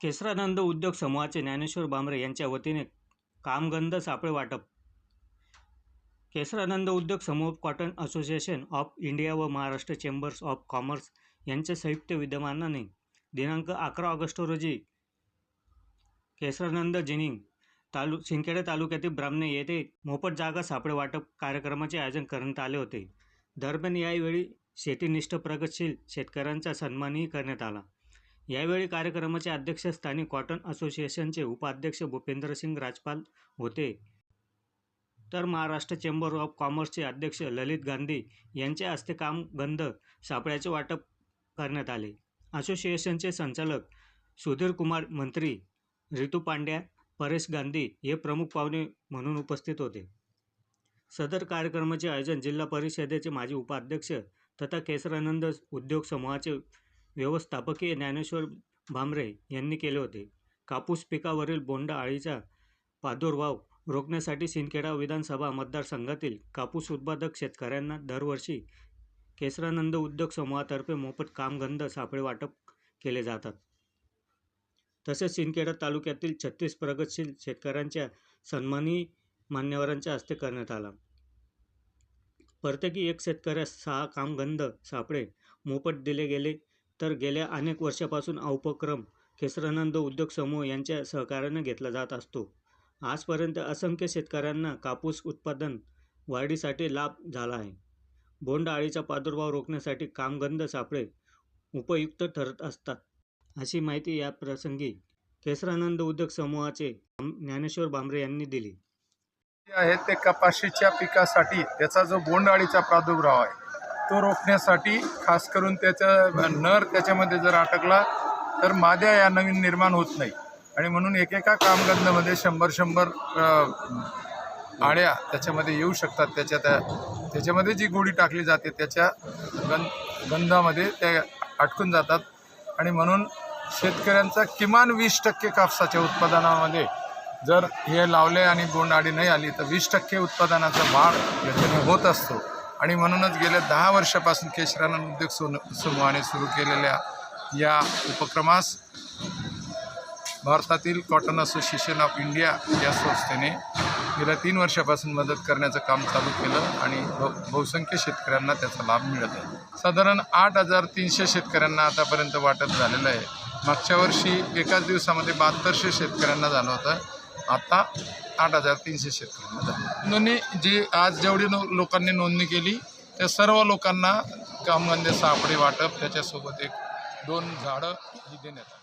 केसरानंद उद्योग समूहाचे ज्ञानेश्वर बांबरे यांच्या वतीने कामगंध सापळे वाटप. केसरानंद उद्योग समूह कॉटन असोसिएशन ऑफ इंडिया व महाराष्ट्र चेंबर्स ऑफ कॉमर्स यांच्या संयुक्त विद्यमानाने दिनांक अकरा ऑगस्ट रोजी केसरानंद जिनिंग तालु सिंखेडा तालुक्यातील ब्राह्मणे येथे मोफत जागा सापळे वाटप कार्यक्रमाचे आयोजन करण्यात आले होते. दरम्यान यावेळी शेतीनिष्ठ प्रगतशील शेतकऱ्यांचा सन्मानही करण्यात आला. यावेळी कार्यक्रमाचे अध्यक्षस्थानी कॉटन असोसिएशनचे उपाध्यक्ष भूपेंद्रसिंग राजपाल होते. तर महाराष्ट्र चेंबर ऑफ कॉमर्सचे अध्यक्ष ललित गांधी यांच्या हस्ते कामगंध सापळ्याचे वाटप करण्यात आले. असोसिएशनचे संचालक सुधीर कुमार मंत्री रितू पांड्या परेश गांधी हे प्रमुख पाहुणे म्हणून उपस्थित होते. सदर कार्यक्रमाचे आयोजन जिल्हा परिषदेचे माजी उपाध्यक्ष तथा केसरानंद उद्योग समूहाचे व्यवस्थापकीय ज्ञानेश्वर भामरे यांनी केले होते. कापूस पिकावरील बोंड अळीचा प्रादुर्भाव रोखण्यासाठी सिंदखेडा विधानसभा मतदारसंघातील कापूस उत्पादक शेतकऱ्यांना दरवर्षी केसरानंद उद्योग समूहातर्फे मोफत कामगंध सापळे वाटप केले जातात. तसेच सिंदखेडा तालुक्यातील छत्तीस प्रगतशील शेतकऱ्यांच्या सन्मानी मान्यवरांच्या हस्ते करण्यात आला. प्रत्येकी एक शेतकऱ्यास सहा कामगंध सापळे मोफत दिले गेले. तर गेल्या अनेक वर्षापासून हा उपक्रम केसरानंद उद्योग समूह यांच्या सहकार्यानं घेतला जात असतो. आजपर्यंत असंख्य शेतकऱ्यांना कापूस उत्पादन वाढीसाठी लाभ झाला आहे. बोंडअळीचा प्रादुर्भाव रोखण्यासाठी कामगंध सापळे उपयुक्त ठरत असतात. अशी माहिती या प्रसंगी केसरानंद उद्योग समूहाचे ज्ञानेश्वर भांबरे यांनी दिली. आहेत ते कपाशीच्या पिकासाठी त्याचा जो बोंडअळीचा प्रादुर्भाव आहे तो रोखण्यासाठी खास करून त्याचा नर त्याच्यामध्ये जर अटकला तर माद्या या नवीन निर्माण होत नाही. आणि म्हणून एकेका कामगंधमध्ये शंभर शंभर अ, आळ्या त्याच्यामध्ये येऊ शकतात. त्याच्या त्या त्याच्यामध्ये जी गोडी टाकली जाते त्याच्या गं गंधामध्ये त्या अटकून जातात. आणि म्हणून शेतकऱ्यांचा किमान वीस टक्के कापसाच्या उत्पादनामध्ये जर हे लावले आणि बोंडआळी नाही आली तर वीस टक्के उत्पादनाचा भाग याच्याने होत असतो. आणि म्हणूनच गेल्या दहा वर्षापासून केशरानंद उद्योग सोन समूहाने सुरू केलेल्या या उपक्रमास भारतातील कॉटन असोसिएशन ऑफ इंडिया या संस्थेने गेल्या तीन वर्षापासून मदत करण्याचं काम चालू केलं आणि बहुसंख्य शेतकऱ्यांना त्याचा लाभ मिळत आहे. साधारण आठ हजार तीनशे शेतकऱ्यांना आतापर्यंत वाटप झालेलं आहे. मागच्या वर्षी एकाच दिवसामध्ये बहात्तरशे शेतकऱ्यांना झालं होतं. आता आठ हजार तीनशे शेतकऱ्यांना नोंदणी जी आज जेवढी लोकांनी नोंदणी केली त्या सर्व लोकांना कामगंधे सापडे वाटप त्याच्यासोबत एक दोन झाडं ही देण्यात आली.